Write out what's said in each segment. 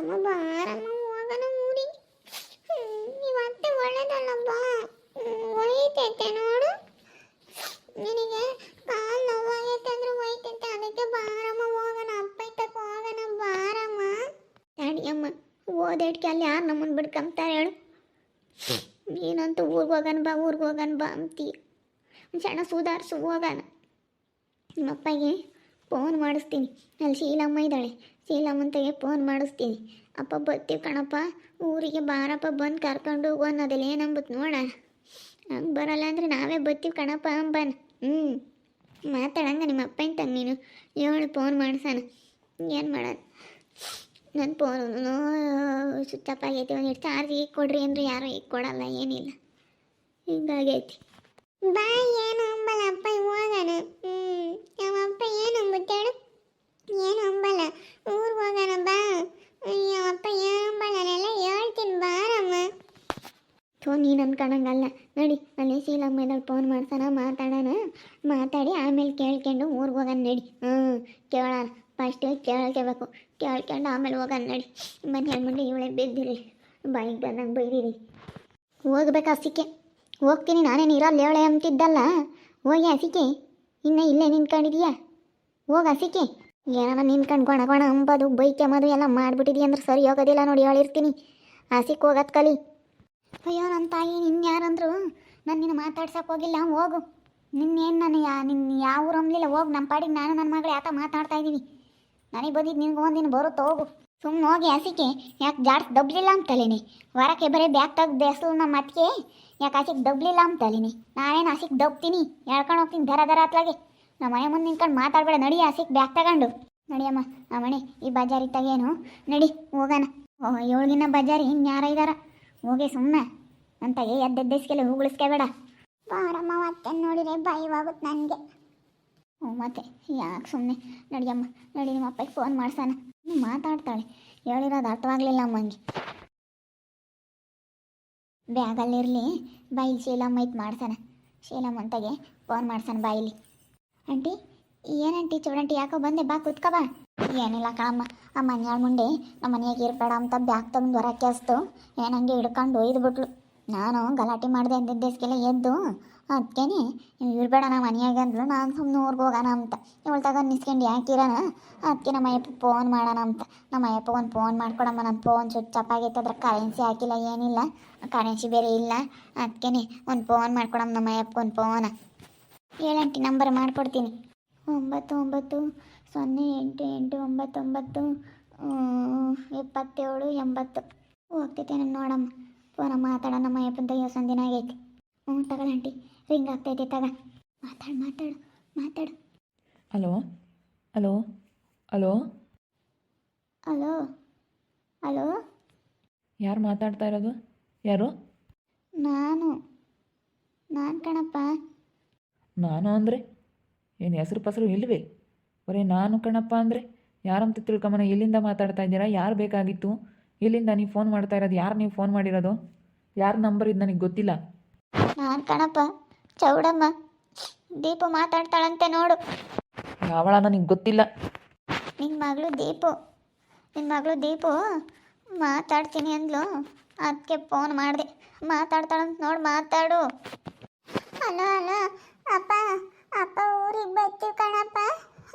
ಅಮ್ಮ ಬಾರಮ್ಮ ಹೋಗೋಣ ಊರಿಗೆ ನಿಮ್ಮ ಅತ್ತೆ ಒಳ್ಳೇದಲ್ಲಪ್ಪ. ಒಯ್ತೈತೆ ನೋಡು. ನಿನಗೆ ಕಾಲು ನೋವಾಗೈತೆ ಅಂದ್ರೆ ಒಯ್ತೈತೆ. ಅದಕ್ಕೆ ಬಾರಮ್ಮ, ಹೋಗೋಣ. ಅಪ್ಪ ಇತ್ತಕ್ಕೆ ಹೋಗೋಣ. ಬಾರಮ್ಮ. ಅಮ್ಮ ಓದೇಟ್ಗೆ ಅಲ್ಲಿ ಯಾರು ನಮ್ಮನ್ನು ಬಿಡ್ಕೊಂತಾರೆ ಹೇಳು. ನೀನಂತೂ ಊರಿಗೆ ಹೋಗೋಣ ಬಾ, ಊರಿಗೆ ಹೋಗೋಣ ಬಾ ಅಂತೀಯ ಸಣ್ಣ ಸುಧಾರಿಸು, ಹೋಗೋಣ. ನಿಮ್ಮಪ್ಪಗೆ ಫೋನ್ ಮಾಡಿಸ್ತೀನಿ. ಅಲ್ಲಿ ಶೀಲಮ್ಮ ಇದ್ದಾಳೆ. ಶೀಲಮ್ಮಂತಗೆ ಫೋನ್ ಮಾಡಿಸ್ತೀನಿ. ಅಪ್ಪ ಬರ್ತೀವಿ ಕಣಪ್ಪ. ಊರಿಗೆ ಬಾರಪ್ಪ, ಬಂದು ಕರ್ಕೊಂಡು ಹೋಗು ಅನ್ನೋದಿಲ್ಲ. ಏನಂಬುತ್ತೆ ನೋಡೋಣ ಹಂಗೆ ಬರಲ್ಲ ಅಂದರೆ ನಾವೇ ಬರ್ತೀವಿ ಕಣಪ್ಪ ಅಂಬನ್. ಹ್ಞೂ ಮಾತಾಡಂಗ ನಿಮ್ಮ ಅಪ್ಪನ ತಂಗ ನೀನು. ಹೇಳು ಫೋನ್ ಮಾಡ್ಸಣ. ಏನು ಮಾಡೋಣ? ನನ್ನ ಫೋನು ಸ್ವಿಚ್ ಆಫ್ ಆಗೈತಿ. ಚಾರ್ಜ್ ಈಗ ಕೊಡ್ರಿ ಅಂದ್ರೆ ಯಾರು ಈಗ ಕೊಡಲ್ಲ, ಏನಿಲ್ಲ. ಹಿಂಗಾಗೈತಿ. ಬಾ, ಏನು ಅಂಬಲ್ಲ ಅಪ್ಪ ಹೋಗೋಣ ಹ್ಞೂ ನಮ್ಮ ಅಪ್ಪ ಏನು ಅಂಬಿಟ್ಟೇಳು ಏನು ಅಂಬಲ್ಲ. ಊರಿಗೆ ಹೋಗೋಣ ಬಾ ಅಪ್ಪ, ಏನು ಅಂಬಲ್ಲ. ನೆಲ್ಲ ಹೇಳ್ತೀನಿ, ಬಾರಮ್ಮ. ಥೋ, ನೀನು ಅನ್ಕೊಳಂಗಲ್ಲ ನಡಿ ಅಲ್ಲಿ ಶೀಲಮ್ಮ ಫೋನ್ ಮಾಡ್ಸೋಣ, ಮಾತಾಡೋಣ. ಮಾತಾಡಿ, ಆಮೇಲೆ ಕೇಳ್ಕೊಂಡು ಊರಿಗೆ ಹೋಗೋಣ ನಡಿ. ಹ್ಞೂ, ಕೇಳೋಣ. ಫಸ್ಟ್ ಕೇಳ್ಕೋಬೇಕು. ಕೇಳ್ಕೊಂಡು ಆಮೇಲೆ ಹೋಗೋಣ ನಡಿ. ಮನೆ ಹೇಳ್ಬಿಟ್ಟು ಇವಳೆ ಬಿದ್ದಿರಿ. ಬಾಯಿಗೆ ಬಂದಂಗೆ ಬೈದಿರಿ. ಹೋಗ್ಬೇಕು ಹಸಿಕೆ. ಹೋಗ್ತೀನಿ ನಾನೇನು ಇರಲ್ಲ ಹೇಳೆ ಅಂತಿದ್ದಲ್ಲ. ಹೋಗಿ ಹಸಿಕೆ. ಇನ್ನು ಇಲ್ಲೇ ನಿಂತ್ಕೊಂಡಿದೀಯಾ? ಹೋಗಿ ಹಸಿಕೆ. ಏನಾರ ನಿಂತ್ಕೊಂಡು ಗೊಣ ಗೊಣ ಅಂಬದು, ಬೈಕ್ ಮದು ಎಲ್ಲ ಮಾಡಿಬಿಟ್ಟಿದಿ ಅಂದ್ರೆ ಸರಿ ಹೋಗೋದಿಲ್ಲ ನೋಡಿ, ಹೇಳಿರ್ತೀನಿ. ಹಸಿಕ್ ಹೋಗತ್ ಕಲಿ. ಅಯ್ಯೋ ನನ್ನ ತಾಯಿ ನಿನ್ನ ಯಾರಂದ್ರು? ನಾನು ನಿನ್ನ ಮಾತಾಡ್ಸಕ್ಕೆ ಹೋಗಿಲ್ಲ, ಹೋಗು. ನಿನ್ನೇನು ನಾನು ಯಾ ನಿನ್ನ ಯಾವ ಅಂಬ್ಲಿಲ್ಲ, ಹೋಗು. ನಮ್ಮ ಪಾಡಿಗೆ ನಾನು ನನ್ನ ಮಗಳು ಯಾತ ಮಾತಾಡ್ತಾ ಇದ್ದೀವಿ ನನಗೆ ಬಂದಿದ್ದು ನಿನ್ಗೆ ಒಂದಿನ ಬರುತ್ತೋ, ಹೋಗು. ಸುಮ್ಮನೆ ಹೋಗಿ ಹಸಿಕೆ ಯಾಕೆ ಜಾಡ್ಸ್ ದಬ್ಲಿಲ್ಲ ಅಂತಲೇನೆ ವಾರಕ್ಕೆ ಬರೀ ಬ್ಯಾಗ್ ತೆಗ್ದು ಹೆಸಲು ನಮ್ಮ ಅತ್ತಿಗೆ? ಯಾಕೆ ಹಸಿಕ್ ದಬ್ಲಿಲ್ಲ ಅಂತಲೇನೆ ನಾನೇನು ಹಸಿಗೆ ದಬ್ತೀನಿ? ಹೇಳ್ಕೊಂಡು ಹೋಗ್ತೀನಿ ದರ ದರ ಹತ್ಲಾಗೆ. ನಮ್ಮ ಮನೆ ಮುಂದೆ ನಿಂತ್ಕೊಂಡು ಮಾತಾಡಬೇಡ. ನಡಿ ಹಸಿಗೆ ಬ್ಯಾಗ್ ತಗೊಂಡು. ನಡಿಯಮ್ಮ ಮನೆ ಈ ಬಜಾರಿ ತಗೇನು ನಡಿ, ಹೋಗೋಣ. ಓ, ಏಳ್ಗಿನ ಬಜಾರಿ ಇನ್ಯಾರ ಇದಾರ? ಹೋಗಿ ಸುಮ್ಮನೆ ಅಂತ ಏ ಎದ್ದೆದ್ದೆಸ್ಕೆಲ್ಲ ಹೂಗಳಿಸ್ಕೋಬೇಡ. ಬಾರಮ್ಮ, ಮತ್ತೆ ನೋಡಿದ್ರೆ ಭಯವಾಗುತ್ತೆ ನನಗೆ. ಓ, ಮತ್ತೆ ಯಾಕೆ ಸುಮ್ಮನೆ ನಡಿಯಮ್ಮ, ನಡಿ, ನಿಮ್ಮ ಅಪ್ಪಗೆ ಫೋನ್ ಮಾಡ್ಸೋಣ. ಮಾತಾಡ್ತಾಳೆ. ಹೇಳಿರೋದು ಅರ್ಥವಾಗಲಿಲ್ಲ ಅಮ್ಮಂಗೆ. ಬ್ಯಾಗಲ್ಲಿರಲಿ. ಬಾಯಿಲಿ ಶೀಲಮ್ಮ ಐತೆ ಮಾಡ್ಸೋಣ. ಶೀಲಮ್ಮಂತಗೆ ಫೋನ್ ಮಾಡ್ಸೋಣ ಬಾಯಿಲಿ ಆಂಟಿ ಏನಂಟಿ ಚೂಡಂಟಿ, ಯಾಕೋ ಬಂದೆ, ಬಾ, ಕುತ್ಕೋ, ಬಾ. ಏನಿಲ್ಲ ಕಣಮ್ಮ, ಆ ಮನ್ಯಾಳ ಮುಂಡೆ ನಮ್ಮ ಮನೆಯಾಗ ಇರಬೇಡ ಅಂತ ಬ್ಯಾಗ್ ತಂದು ಹೊರಕ್ಕೆ ಹಸ್ತು ಏನಂಗೆ ಹಿಡ್ಕೊಂಡು ಒಯ್ದುಬಿಟ್ಲು. ನಾನು ಗಲಾಟೆ ಮಾಡಿದೆ ಅಂದಿದ್ದೆಸ್ಗೆಲ್ಲ ಎದ್ದು. ಅದಕ್ಕೇನೆ ಇರಬೇಡ ನಮ್ಮ ಮನೆಯಾಗ ಅಂದ್ಲು. ನಾನು ಸುಮ್ಮನೆ ಊರಿಗೆ ಹೋಗೋಣ ಅಂತ. ಇವಳು ತಗೊಂಡು ನಿಸ್ಕೊಂಡು ಯಾಕಿರೋಣ? ಅದಕ್ಕೆ ನಮ್ಮ ಅಯ್ಯಪ್ಪ ಫೋನ್ ಮಾಡೋಣ ಅಂತ. ನಮ್ಮ ಅಯ್ಯಪ್ಪ ಒಂದು ಫೋನ್ ಮಾಡ್ಕೊಡಮ್ಮ ನನ್ನ ಫೋನ್ ಸ್ವಿಚ್ ಆಫ್ ಆಗೈತೆ ಕರೆನ್ಸಿ ಹಾಕಿಲ್ಲ, ಏನಿಲ್ಲ. ಕರೆನ್ಸಿ ಬೇರೆ ಇಲ್ಲ. ಅದಕ್ಕೇನೆ ಒಂದು ಫೋನ್ ಮಾಡ್ಕೊಡಮ್ಮ ನಮ್ಮ ಅಯ್ಯಪ್ಪ ಒಂದು ಫೋನ ಏಳಂಟಿ ನಂಬರ್ ಮಾಡಿಕೊಡ್ತೀನಿ. ಒಂಬತ್ತು ಒಂಬತ್ತು ಸೊನ್ನೆ ಎಂಟು ಎಂಟು ಒಂಬತ್ತೊಂಬತ್ತು ಇಪ್ಪತ್ತೇಳು ಎಪ್ಪತ್ತೇಳು ಎಂಬತ್ತು. ಹೋಗ್ತೈತೆ ನಾನು ನೋಡಮ್ಮ. ಫೋನ ಮಾತಾಡೋ ನಮ್ಮ ಅಯ್ಯಪ್ಪನ ಯೋಸೊಂದು ಸಂದಿನ ಆಗೈತಿ. ಹ್ಞೂ ತಗೊಳ ಆಂಟಿ. ರಿಂಗ್ ಆಗ್ತೈತೆ ತಗ. ಮಾತಾಡು ಮಾತಾಡು ಮಾತಾಡು. Hello hello hello. Hello hello. ಯಾರು ಮಾತಾಡ್ತಾ ಇರೋದು? ಯಾರು? ನಾನು ನಾನು ಕಣಪ್ಪ. ನಾನು ಅಂದರೆ? ಏನು ಹೆಸರು ಪಸರು ಇಲ್ಲವೇ ಬರೀ ನಾನು ಕಣಪ್ಪ ಅಂದರೆ? ಯಾರಂತ ತಿಳ್ಕೊಂಬನ ಎಲ್ಲಿಂದ ಮಾತಾಡ್ತಾ ಇದ್ದೀರಾ? ಯಾರು ಬೇಕಾಗಿತ್ತು? ಎಲ್ಲಿಂದ ನೀವು ಫೋನ್ ಮಾಡ್ತಾ ಇರೋದು ಯಾರು ನೀವು ಫೋನ್ ಮಾಡಿರೋದು? ಯಾರ ನಂಬರ್ ಇದು ನನಗೆ ಗೊತ್ತಿಲ್ಲ. ನಾನು ಕಣಪ್ಪ ಚೌಡಮ್ಮ. ದೀಪು ಮಾತಾಡ್ತಾಳಂತೆ ನೋಡು. ಯಾವಳ ನನಗೆ ಗೊತ್ತಿಲ್ಲ. ನಿನ್ನ ಮಗಳು ದೀಪು. ನಿನ್ನ ಮಗಳು ದೀಪು ಮಾತಾಡ್ತೀನಿ ಅಂದ್ಲು. ಅದಕ್ಕೆ ಫೋನ್ ಮಾಡಿದೆ. ಮಾತಾಡ್ತಾಳಂತ ನೋಡಿ ಮಾತಾಡು. ಅಲ್ಲ ಹಲೋ ಅಪ್ಪ ಅಪ್ಪ ಊರಿಗೆ ಬರ್ತೀವಿ ಕಣಪ್ಪ.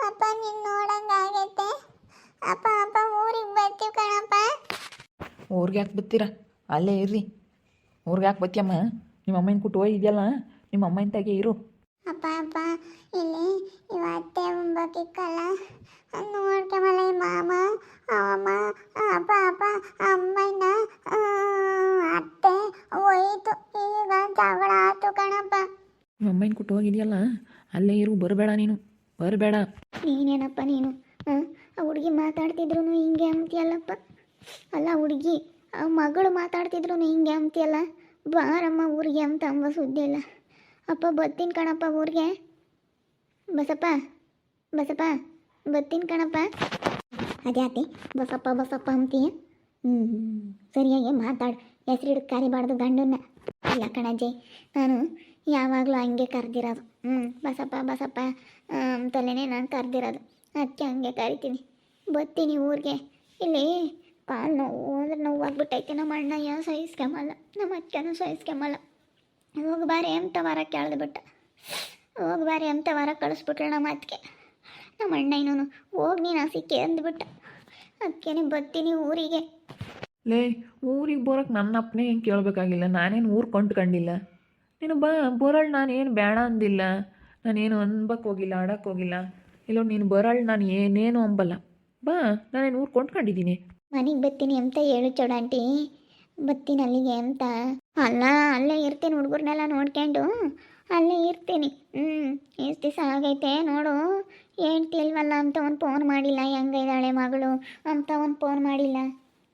ಅಪ್ಪ ನಿನ್ನ ನೋಡಂಗಾಗೈತೆ ಅಪ್ಪ ಅಪ್ಪ ಊರಿಗೆ ಬರ್ತೀವಿ ಕಣಪ್ಪ. ಊರಿಗೆ ಯಾಕೆ ಬರ್ತೀರ? ಅಲ್ಲೇ ಇರ್ರಿ. ಊರಿಗೆ ಯಾಕೆ ಬತ್ತಿಯಮ್ಮ ನಿಮ್ಮ ಅಮ್ಮನ ಕುಟ್ಟು ಇದೆಯಲ್ಲ ನಿಮ್ಮ ಅಮ್ಮನ ತಾಗೆ ಇರು. ಅಪ್ಪ ಅಪ್ಪ ಇಲ್ಲಿ ಇವತ್ತೆ ಉಂಬಕ್ಕಿಕ್ಕಲ್ಲ ನೋಡ್ಕೊಂಬಲ್ಲ ಈ ಮಾಮ ಅಮ್ಮ ಅಪ್ಪ ಅಪ್ಪ ಅಮ್ಮನ ಅತ್ತೆ ಹೋಯ್ತು ಈಗ ಜಗಳ ಆತು ಕಣಪ್ಪ. ನಿಮ್ಮ ಅಮ್ಮನ ಕೊಟ್ಟು ಹೋಗಿದೆಯಲ್ಲ, ಅಲ್ಲೇ ಇರು, ಬರಬೇಡ ನೀನು, ಬರಬೇಡ. ನೀನೇನಪ್ಪ ನೀನು? ಆ ಹುಡುಗಿ ಮಾತಾಡ್ತಿದ್ರು ಹಿಂಗೆ ಅಂತೀಯಲ್ಲಪ್ಪ. ಅಲ್ಲ ಹುಡುಗಿ, ಆ ಮಗಳು ಮಾತಾಡ್ತಿದ್ರು ಹಿಂಗೆ ಅಂತೀಯಲ್ಲ. ಬಾರಮ್ಮ ಊರಿಗೆ ಅಂತ ಅಂಬ ಸುದ್ದಿ ಇಲ್ಲ. ಅಪ್ಪ ಬತ್ತೀನಿ ಕಣಪ್ಪ ಊರಿಗೆ. ಬಸಪ್ಪ ಬಸಪ್ಪ, ಬತ್ತೀನಿ ಕಣಪ್ಪ. ಅದ್ಯಾಕೆ ಬಸಪ್ಪ ಬಸಪ್ಪ ಅಂತೀಯ. ಹ್ಞೂ ಸರಿಯಾಗಿ ಮಾತಾಡು ಹೆಸ್ರು ಹಿಡಿದು ಕರಿಬಾರ್ದು ಗಂಡನ್ನ. ಇಲ್ಲ ಕಣಜ್ಜಿ, ನಾನು ಯಾವಾಗಲೂ ಹಂಗೆ ಕರೆದಿರೋದು. ಹ್ಞೂ ಬಸಪ್ಪ ಬಸಪ್ಪ ಅಂತಲೇ ನಾನು ಕರೆದಿರೋದು. ಅದಕ್ಕೆ ಹಂಗೆ ಕರಿತೀನಿ. ಬರ್ತೀನಿ ಊರಿಗೆ. ಇಲ್ಲಿ ಕಾಲು ನೋವು ಅಂದ್ರೆ ನೋವಾಗ್ಬಿಟ್ಟೈತೆ. ನಮ್ಮ ಅಣ್ಣಯ್ಯ ಸಹಿಸ್ಕೊಂಬಲ್ಲ. ನಮ್ಮ ಅಕ್ಕನೂ ಸಹಿಸ್ಕೊಂಬಲ್ಲ. ಹೋಗಿ ಬಾರಿ ಎಂಥ ವಾರ ಕೇಳ್ದುಬಿಟ್ಟ ಹೋಗಿ ಬಾರಿ ಎಂಥ ವಾರ ಕಳಿಸ್ಬಿಟ್ರೆ ನಮ್ಮ ಅತ್ತಿಗೆ. ನಮ್ಮ ಅಣ್ಣಯ್ಯನೂ ಹೋಗಿ ನೀನು ಸಿಕ್ಕಿ ಅಂದ್ಬಿಟ್ಟ. ಅದಕ್ಕೇನೆ ಬರ್ತೀನಿ ಊರಿಗೆ. ಲೇ ಊರಿಗೆ ಬರೋಕೆ ನನ್ನ ಅಪ್ಪನೇ ಏನು ಕೇಳಬೇಕಾಗಿಲ್ಲ. ನಾನೇನು ಊರು ಕೊಂಡ್ಕೊಂಡಿಲ್ಲ. ನೀನು ಬಾ ಬರೋಳು ನಾನೇನು ಬೇಡ ಅಂದಿಲ್ಲ. ನಾನೇನು ಅನ್ಬಕ್ಕೆ ಹೋಗಿಲ್ಲ ಆಡಕ್ಕೆ ಹೋಗಿಲ್ಲ. ಇಲ್ಲ ನೀನು ಬರೋಳು ನಾನು ಏನೇನು ಅಂಬಲ್ಲ. ಬಾ, ನಾನೇನು ಊರು ಕೊಂಡ್ಕೊಂಡಿದ್ದೀನಿ. ಮನೆಗೆ ಬತ್ತೀನಿ ಅಂತ ಹೇಳು ಚೋಡಾಂಟಿ ಬತ್ತೀನಿ ಅಲ್ಲಿಗೆ ಅಂತ ಅಲ್ಲ, ಅಲ್ಲೇ ಇರ್ತೀನಿ ಹುಡುಗರ್ನೆಲ್ಲ ನೋಡ್ಕೊಂಡು. ಅಲ್ಲೇ ಇರ್ತೀನಿ. ಹ್ಞೂ ಎಷ್ಟು ದಿವಸ ಆಗೈತೆ ನೋಡು. ಹೇಳ್ತಿಲ್ವಲ್ಲ ಅಂತ ಒಂದು ಫೋನ್ ಮಾಡಿಲ್ಲ ಹೆಂಗಿದ್ದಾಳೆ ಮಗಳು ಅಂತ ಒಂದು ಫೋನ್ ಮಾಡಿಲ್ಲ.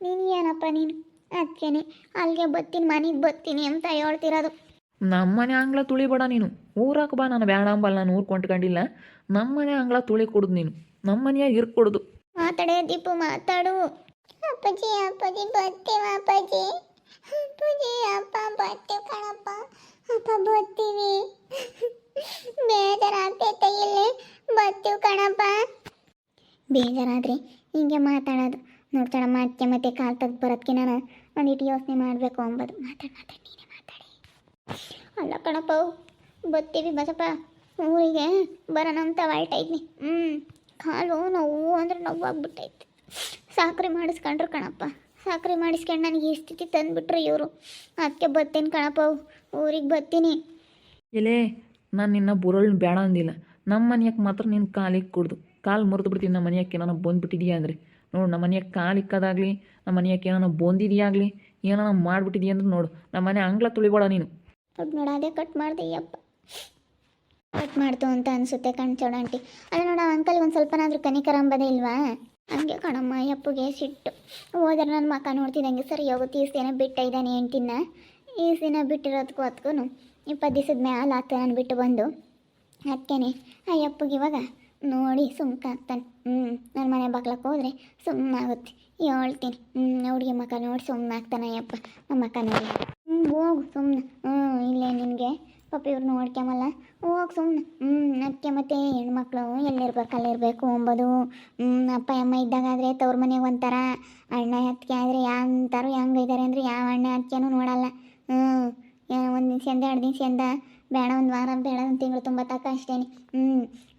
ನೀನು ಏನಪ್ಪ ನೀನು? ಅದಕ್ಕೇನೆ ಅಲ್ಲಿಗೆ ಬತ್ತೀನಿ ಮನೆಗೆ ಬತ್ತೀನಿ ಅಂತ ಹೇಳ್ತಿರೋದು. ನಮ್ಮನೆ ಅಂಗ್ಳ ತುಳಿಬೇಡ ನೀನು. ಊರಾಕ ಬಾ, ನಾನು ಬೇಡ ಅಂಬಲ್ಲ ನಾನು ಊರು ಕೊಂಡ್ಕೊಂಡಿಲ್ಲ ನಮ್ಮನೆ ಅಂಗ್ಳ ತುಳಿ ಕೊಡುದು ನೀನು. ನಮ್ಮನೆಯಾಗ ಇರ್ಕೊಡುದು. ಮಾತಾಡೇ, ದೀಪು, ಮಾತಾಡು. ಅಪ್ಪಾಜಿ ಅಪ್ಪಾಜಿ, ಬರ್ತೀವ, ಅಪ್ಪಾಜಿ. ಅಪ್ಪಾಜಿ, ಅಪ್ಪ, ಬರ್ತೀವಿ ಕಣಪ್ಪ. ಅಪ್ಪ, ಬರ್ತೀವಿ. ಬೇಜಾರಾಗ್ತೈತೆ ಇಲ್ಲಿ. ಬರ್ತೀವಿ ಕಣಪ್ಪ. ಬೇಜಾರಾದ್ರೆ ಹಿಂಗೆ ಮಾತಾಡೋದು. ನೋಡ್ತಾಳ ಮತ್ತೆ ಮತ್ತೆ ಕಾಲ್ ತೆಗ್ದು ಬರೋದಕ್ಕೆ ನಾನು ಒಂದಿಟ್ಟು ಯೋಚನೆ ಮಾಡಬೇಕು ಅಂಬೋದು. ಮಾತಾಡಿ ಅಲ್ಲ ಕಣಪ್ಪ ಬರ್ತೀವಿ ಬಸಪ್ಪ. ಊರಿಗೆ ಬರೋಣ ಅಂತ ಹೊರಟೈದ್ನಿ ಹ್ಞೂ ಕಾಲು ನೋವು ಅಂದ್ರೆ ನೋವು ಆಗ್ಬಿಟ್ಟೈತಿ ಸಾಕ್ರಿ ಮಾಡಿಸ್ಕೊಂಡ್ರು ಕಣಪ್ಪ. ಸಾಕ್ರಿ ಮಾಡಿಸ್ಕೊಂಡು ನನಗೆ ಈ ಸ್ಥಿತಿ ತಂದುಬಿಟ್ರು ಇವರು. ಅದಕ್ಕೆ ಬತ್ತೀನಿ ಕಣಪ್ಪ ಊರಿಗೆ ಬತ್ತೀನಿ ಎಲೆ ನಾನು ನಿನ್ನ ಬುರಳ್ ಬೇಡ ಅಂದಿಲ್ಲ. ನಮ್ಮ ಮನೆಯಕ್ಕೆ ಮಾತ್ರ ನಿನ್ನ ಕಾಲಿಗೆ ಕುಡ್ದು. ಕಾಲು ಮುರಿದು ಬಿಡ್ತೀನಿ ನಮ್ಮ ಮನೆಯಕ್ಕೆ ಏನಾನ ಬಂದ್ಬಿಟ್ಟಿದೀಯ ಅಂದರೆ. ನೋಡು ನಮ್ಮ ಮನೆಯಾಗ ಕಾಲು ಇಕ್ಕದಾಗಲಿ ನಮ್ಮ ಮನೆಯಕ್ಕೆ ಏನಾನ ಬಂದಿದೆಯಾಗಲಿ ಏನಾನ ಮಾಡಿಬಿಟ್ಟಿದೀಯ ಅಂದ್ರೆ ನೋಡು. ನಮ್ಮ ಮನೆ ಅಂಗ್ಲ ತುಳಿಬೇಡ ನೀನು. ಅದು ನೋಡ ಅದೇ ಕಟ್ ಮಾಡಿದೆ, ಯಪ್ಪ. ಕಟ್ ಮಾಡ್ತು ಅಂತ ಅನಿಸುತ್ತೆ ಕಣ್ಚೋಡ ಆಂಟಿ ಅದೇ ನೋಡ ಅಂಕಲ್ ಒಂದು ಸ್ವಲ್ಪನಾದ್ರೂ ಕನಿಕರ ಅಂಬದೇ ಇಲ್ವಾ? ಹಂಗೆ ಕಣಮ್ಮ, ಯಪ್ಪಗೆ ಸಿಟ್ಟು. ಹೋದ್ರೆ ನನ್ನ ಮಕ್ಕ ನೋಡ್ತಿದ್ದಂಗೆ, ಸರಿ ಹೋಗುತ್ತೆ ಈ ಬಿಟ್ಟ ಇದ್ದಾನೆ ಎಂಟಿನ ಈ ದಿನ ಬಿಟ್ಟಿರೋದಕ್ಕೂ ಅದಕ್ಕೂ ಇಪ್ಪತ್ತು ದಿವಸದ ಮ್ಯಾಲೆ ಆತ ನಾನು ಬಿಟ್ಟು ಬಂದು. ಅದಕ್ಕೇನೆ ಆ ಅಪ್ಪಗೆ ಇವಾಗ ನೋಡಿ ಸುಮ್ಕ ಆಗ್ತಾನೆ. ಹ್ಞೂ ನನ್ನ ಮನೆ ಬಾಗ್ಲಕ್ಕೆ ಹೋದ್ರೆ ಸುಮ್ಮನಾಗುತ್ತೆ ಹೇಳ್ತೀನಿ. ಹ್ಞೂ ಹುಡುಗಿ ಮಕ್ಕ ನೋಡಿ ಸುಮ್ಮನಾಗ್ತಾನೆ ಅಯ್ಯಪ್ಪ ನಮ್ಮ ಮಕ್ಕ ನೋಡಿ. ಹ್ಞೂ ಹೋಗು ಸುಮ್ಮನೆ ಹ್ಞೂ ಇಲ್ಲೇ ನಿನಗೆ. ಪಾಪ ಇವ್ರು ನೋಡ್ಕೊಂಬಲ್ಲ ಹೋಗಿ ಸುಮ್ಮನೆ ಹ್ಞೂ ಅದಕ್ಕೆ ಮತ್ತೆ ಹೆಣ್ಮಕ್ಳು ಎಲ್ಲಿರ್ಬೇಕು ಅಲ್ಲಿರ್ಬೇಕು ಅಂಬೋದು. ಹ್ಞೂ ಅಪ್ಪ, ಅಮ್ಮ ಇದ್ದಾಗಾದರೆ ತವ್ರ ಮನೆಗೆ ಒಂಥರ ಅಣ್ಣ ಅತ್ತಿಗೆ ಆದರೆ ಯಾವ ಹೆಂಗೆ ಇದ್ದಾರೆ ಅಂದರೆ ಯಾವ ಅಣ್ಣ ಅತ್ತಿಗೆನು ನೋಡಲ್ಲ. ಹ್ಞೂ ಒಂದು ದಿವ್ಸದಿಂದ ಎರಡು ದಿವ್ಸದಿಂದ ಬೇಡ, ಒಂದು ವಾರ, ಬೇಡ, ಒಂದು ತಿಂಗಳು ತುಂಬ ತಕ್ಕ ಅಷ್ಟೇ ಹ್ಞೂ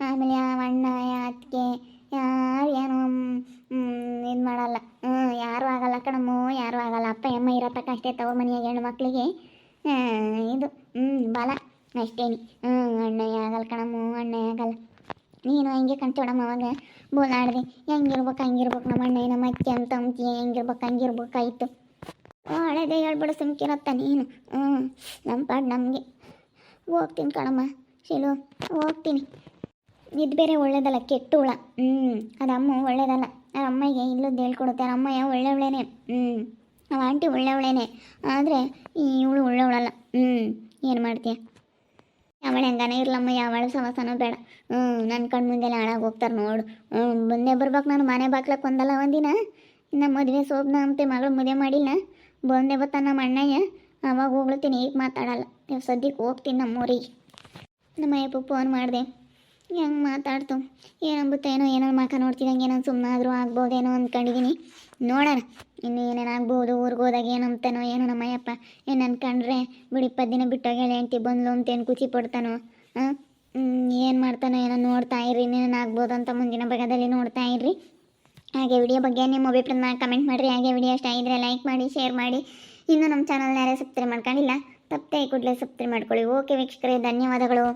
ಆಮೇಲೆ ಯಾವ ಅಣ್ಣ ಅತ್ತಿಗೆ ಯಾರು ಏನು ಇದು ಮಾಡಲ್ಲ. ಯಾರೂ ಆಗಲ್ಲ ಕಣಮ್ಮು, ಯಾರು ಆಗಲ್ಲ. ಅಪ್ಪ, ಅಮ್ಮ ಇರೋ ತಕ್ಕ ಅಷ್ಟೇ ತಗೋ ಮನೆಯಾಗ ಹೆಣ್ಣು ಮಕ್ಕಳಿಗೆ ಇದು ಹ್ಞೂ ಬಲ ಅಷ್ಟೇನಿ ಹ್ಞೂ ಅಣ್ಣ ಆಗಲ್ಲ ಕಣಮ್ಮು ಅಣ್ಣ ಆಗಲ್ಲ. ನೀನು ಹಂಗೆ ಕಣ್ತೋಡಮ್ಮ ಅವಾಗ. ಬೋಲಾಡ್ದೆ, ಹೆಂಗಿರ್ಬೇಕು, ಹಂಗಿರ್ಬೇಕು ನಮ್ಮ ಅಣ್ಣ ನಮ್ಮ ಅತ್ತೆ ಅಂತ ಅಂತೀಯ ಹೆಂಗಿರ್ಬೇಕು ಹಂಗಿರ್ಬೇಕಾಯ್ತು ಹಳೆದೇ ಹೇಳ್ಬಿಡು ಸುಮ್ಕಿರತ್ತ ನೀನು. ಹ್ಞೂ ನಮ್ಮ ಪಾಡ್ ನಮಗೆ. ಹೋಗ್ತೀನಿ ಕಣಮ್ಮ, ಶಿಲು, ಹೋಗ್ತೀನಿ. ಇದು ಬೇರೆ ಒಳ್ಳೇದಲ್ಲ, ಕೆಟ್ಟು ಹುಳ. ಹ್ಞೂ ಅದು ಅಮ್ಮ ಒಳ್ಳೇದಲ್ಲ. ಆ ಅಮ್ಮಗೆ ಇಲ್ಲದ್ದು ಹೇಳ್ಕೊಡುತ್ತೆ. ನಮ್ಮ ಅಮ್ಮಯ್ಯ ಒಳ್ಳೆವಳೇನೆ ಹ್ಞೂ ಅವ ಆಂಟಿ ಒಳ್ಳೆವಳೇನೆ ಆದರೆ ಇವಳು ಒಳ್ಳೆವಳಲ್ಲ ಹ್ಞೂ ಏನು ಮಾಡ್ತೀಯ? ಅವಳು ಹೆಂಗಾನೆ ಇರ್ಲಮ್ಮ ಯಾವಳ ಸವಾಸನೂ ಬೇಡ. ಹ್ಞೂ ನನ್ನ ಕಣ್ಣು ಮುಂದೆಲ್ಲ ಹಾಳಾಗಿ ಹೋಗ್ತಾರೆ ನೋಡು. ಹ್ಞೂ ಬಂದೇ ಬರ್ಬೇಕು ನಾನು. ಮನೆ ಬಾಗ್ಲಕ್ಕೆ ಒಂದಲ್ಲ ಒಂದಿನ. ಇನ್ನು ಮದುವೆ ಸೋಬ್ನ ಅಂತೆ ಮಗಳು ಮದುವೆ ಮಾಡಿಲ್ಲ. ಬಂದೇ ಬತ್ತ ನಮ್ಮ ಅಣ್ಣಯ್ಯ. ಅವಾಗ ಹೋಗ್ಲತ್ತೀನಿ. ಈಗ ಮಾತಾಡಲ್ಲ. ನೀವು ಸದ್ಯಕ್ಕೆ ಹೋಗ್ತೀನಿ ನಮ್ಮೂರಿಗೆ. ನಮ್ಮ ಅಯ್ಯಪ್ಪ ಫೋನ್ ಮಾಡಿದೆ. ಹೆಂಗೆ ಮಾತಾಡ್ತು? ಏನಂಬುತ್ತೇನೋ ಏನೋ ಮಕ ನೋಡ್ತಿದ್ದಂಗೆ ಏನೋ ಸುಮ್ಮನಾದರೂ ಆಗ್ಬೋದೇನೋ ಅಂದ್ಕೊಂಡಿದ್ದೀನಿ ನೋಡೋಣ, ಇನ್ನು ಏನೇನು ಆಗ್ಬೋದು, ಊರಿಗೆ ಹೋದಾಗ ಏನಂತಾನೋ ಏನೋ ನಮ್ಮ ಅಯ್ಯಪ್ಪ ಏನು ಅನ್ಕೊಂಡ್ರೆ ಬಿಡಿ ಇಪ್ಪತ್ತು ದಿನ ಬಿಟ್ಟಾಗ ಹೇಳಿ ಅಂಟಿ ಬಂದ್ಲು ಅಂತೇನು ಖುಷಿ ಪಡ್ತಾನೋ ಹಾಂ ಏನು ಮಾಡ್ತಾನೋ, ಏನೋ ನೋಡ್ತಾ ಇರ್ರಿ, ಇನ್ನೇನು ಆಗ್ಬೋದು ಅಂತ ಮುಂದಿನ ಭಾಗದಲ್ಲಿ ನೋಡ್ತಾ ಇರ್ರಿ. ಹಾಗೆ ವಿಡಿಯೋ ಬಗ್ಗೆ ನಿಮ್ಮ ಅಭಿಪ್ರಾಯನ ಕಮೆಂಟ್ ಮಾಡಿರಿ. ಹಾಗೆ ವಿಡಿಯೋ ಇಷ್ಟ ಆಗಿದ್ರೆ ಲೈಕ್ ಮಾಡಿ, ಶೇರ್ ಮಾಡಿ. ಇನ್ನೂ ನಮ್ಮ ಚಾನಲ್ನ ಯಾರೇ ಸಬ್ಸ್ಕ್ರೈಬ್ ಮಾಡ್ಕೊಂಡಿಲ್ಲ, ತಪ್ಪದೆ ಕೂಡಲೇ ಸಬ್ಸ್ಕ್ರೈಬ್ ಮಾಡ್ಕೊಳ್ಳಿ. ಓಕೆ ವೀಕ್ಷಕರೇ, ಧನ್ಯವಾದಗಳು.